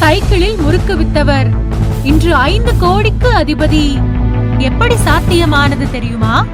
சைக்கிளில் முறுக்கு வித்தவர். இன்று ஐந்து கோடிக்கு அதிபதி. எப்படி சாத்தியமானது தெரியுமா?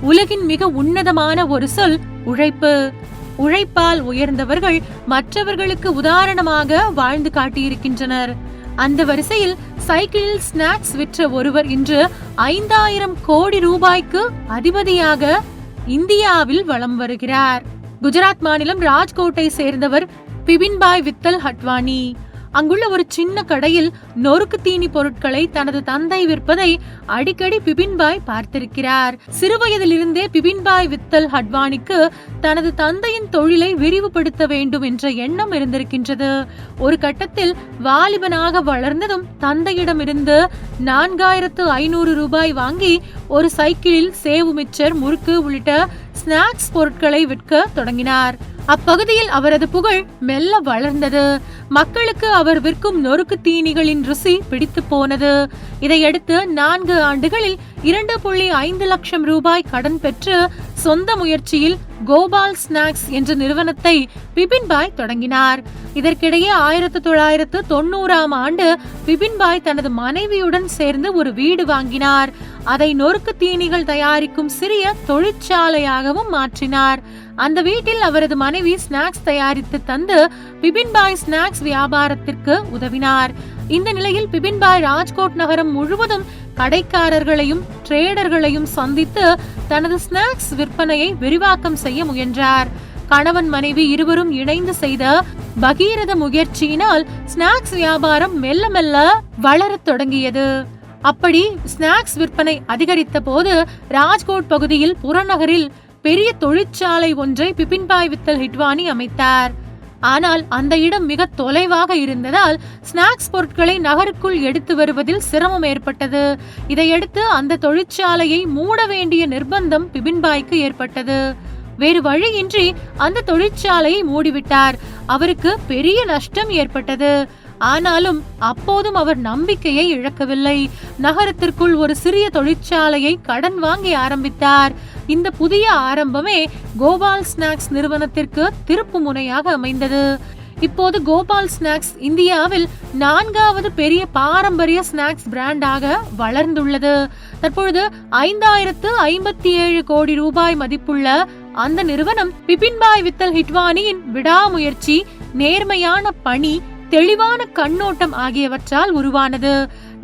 உலகின் மிக உன்னதமான ஒரு சொல் உழைப்பு. உழைப்பால் உயர்ந்தவர்கள் மற்றவர்களுக்கு உதாரணமாக வாழ்ந்து காட்டியிருக்கின்றனர். அந்த வரிசையில் சைக்கிளில் ஸ்நாக்ஸ் விற்ற ஒருவர் இன்று ஐந்தாயிரம் கோடி ரூபாய்க்கு அதிபதியாக இந்தியாவில் வலம் வருகிறார். குஜராத் மாநிலம் ராஜ்கோட்டை சேர்ந்தவர் பிபின்பாய் வித்தல் ஹட்வானி. அங்குள்ள ஒரு சின்ன கடையில் நொறுக்கு தீனி பொருட்களை தனது தந்தை விற்பதை அடிக்கடி பிபின்பாய் பார்த்திருக்கிறார். சிறுவயதிலிருந்தே பிபின்பாய் வித்தல் ஹட்வானிக்கு தனது தந்தையின் தொழிலை விரிவுபடுத்த வேண்டும் என்ற எண்ணம் இருந்திருக்கின்றது. ஒரு கட்டத்தில் வாலிபனாக வளர்ந்ததும் தந்தையிடமிருந்து நான்காயிரத்து ஐநூறு ரூபாய் வாங்கி ஒரு சைக்கிளில் சேவு மிச்சர் முறுக்கு உள்ளிட்ட ஸ்நாக்ஸ் பொருட்களை விற்க தொடங்கினார். அப்பகுதியில் அவரது புகழ் மெல்ல வளர்ந்தது. மக்களுக்கு அவர் விற்கும் நொறுக்கு தீனிகளின் ருசி பிடித்து போனது. இதையடுத்து நான்கு ஆண்டுகளில் இரண்டு புள்ளி ஐந்து லட்சம் ரூபாய் கடன் பெற்று சொந்த முயற்சியில் கோபால் ஸ்நாக்ஸ் என்ற நிறுவனத்தை பிபின்பாய் தொடங்கினார். இதற்கிடையே ஆயிரத்து தொள்ளாயிரத்து தொண்ணூறாம் ஆண்டு பிபின்பாய் தனது மனைவியுடன் சேர்ந்து ஒரு வீடு வாங்கினார். அதை நொறுக்கு தீனிகள் தயாரிக்கும் சிறிய தொழிற்சாலையாகவும் மாற்றினார். அந்த வீட்டில் அவரது மனைவி ஸ்நாக்ஸ் தயாரித்து தந்து பிபின்பாய் ஸ்நாக்ஸ் வியாபாரத்திற்கு உதவினார். இந்த நிலையில் பிபின்பாய் ராஜ்கோட் நகரம் முழுவதும் கடைக்காரர்களையும் ட்ரேடர்களையும் சந்தித்து தனது ஸ்நாக்ஸ் விற்பனையை விரிவாக்கம் செய்ய முயன்றார். கணவன் மனைவி இருவரும் இணைந்து செய்த பகீரத முயற்சியினால் ஸ்நாக்ஸ் வியாபாரம் மெல்ல மெல்ல வளரத் தொடங்கியது. அப்படி ஸ்நாக்ஸ் விற்பனை அதிகரித்த போது ராஜ்கோட் பகுதியில் புறநகரில் பெரிய தொழிற்சாலை ஒன்றை பிபின்பாய் வித்தல் ஹிட்வானி அமைத்தார். ஆனால் அந்த இடம் மிக தொலைவாக இருந்ததால் ஸ்நாக்ஸ் பொருட்களை நகருக்குள் எடுத்து வருவதில் சிரமம் ஏற்பட்டது. இதையடுத்து அந்த தொழிற்சாலையை மூட வேண்டிய நிர்பந்தம் பிபின்பாய்க்கு ஏற்பட்டது. வேறு வழியின்றி அந்த தொழிற்சாலையை மூடிவிட்டார். அவருக்கு பெரிய நஷ்டம் ஏற்பட்டது. ஆனாலும் அப்போதும் அவர் நம்பிக்கையை இழக்கவில்லை. நகரத்திற்குள் ஒரு சிறிய தொழிற்சாலையை கடன் வாங்கி ஆரம்பித்தார். இந்த புதிய ஆரம்பமே கோபால் ஸ்நாக்ஸ் நிறுவனத்திற்கு திருப்பு முனையாக அமைந்தது. இப்போது கோபால் ஸ்நாக்ஸ் இந்தியாவில் நான்காவது பெரிய பாரம்பரிய ஸ்நாக்ஸ் பிராண்டாக வளர்ந்துள்ளது. தற்பொழுது ஐந்தாயிரத்து ஐம்பத்தி ஏழு கோடி ரூபாய் மதிப்புள்ள அந்த நிறுவனம் பிபின்பாய் வித்தல் ஹிட்வானியின் விடாமுயற்சி நேர்மையான பணி தெளிவான கண்ணோட்டம் ஆகியவற்றால் உருவானது.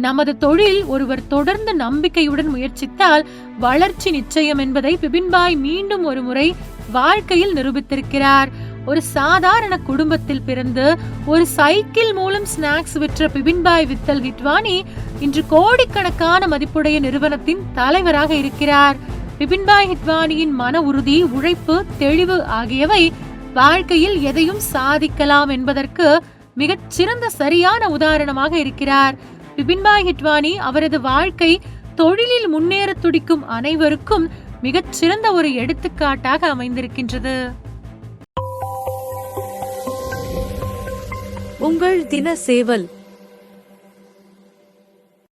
நமது தொழில் ஒருவர் தொடர்ந்து நம்பிக்கையுடன் முயற்சித்தால் வளர்ச்சி நிச்சயம் என்பதை பிபின்பாய் மீண்டும் ஒரு முறை வாழ்க்கையில் நிரூபித்திருக்கிறார். ஒரு சாதாரண குடும்பத்தில் பிறந்து ஒரு சைக்கிள் மூலம் ஸ்நாக்ஸ் விற்ற பிபின்பாய் வித்தல் ஹிட்வானி இன்று கோடிக்கணக்கான மதிப்புடைய நிறுவனத்தின் தலைவராக இருக்கிறார். பிபின்பாய் ஹிட்வானியின் மன உறுதி உழைப்பு தெளிவு ஆகியவை வாழ்க்கையில் எதையும் சாதிக்கலாம் என்பதற்கு மிகச் சிறந்த சரியான உதாரணமாக இருக்கிறார். பிபின்பாய் ஹிட்வானி அவரது வாழ்க்கை தொழிலில் முன்னேற துடிக்கும் அனைவருக்கும் மிகச் சிறந்த ஒரு எடுத்துக்காட்டாக அமைந்திருக்கின்றது. உங்கள் தின சேவல்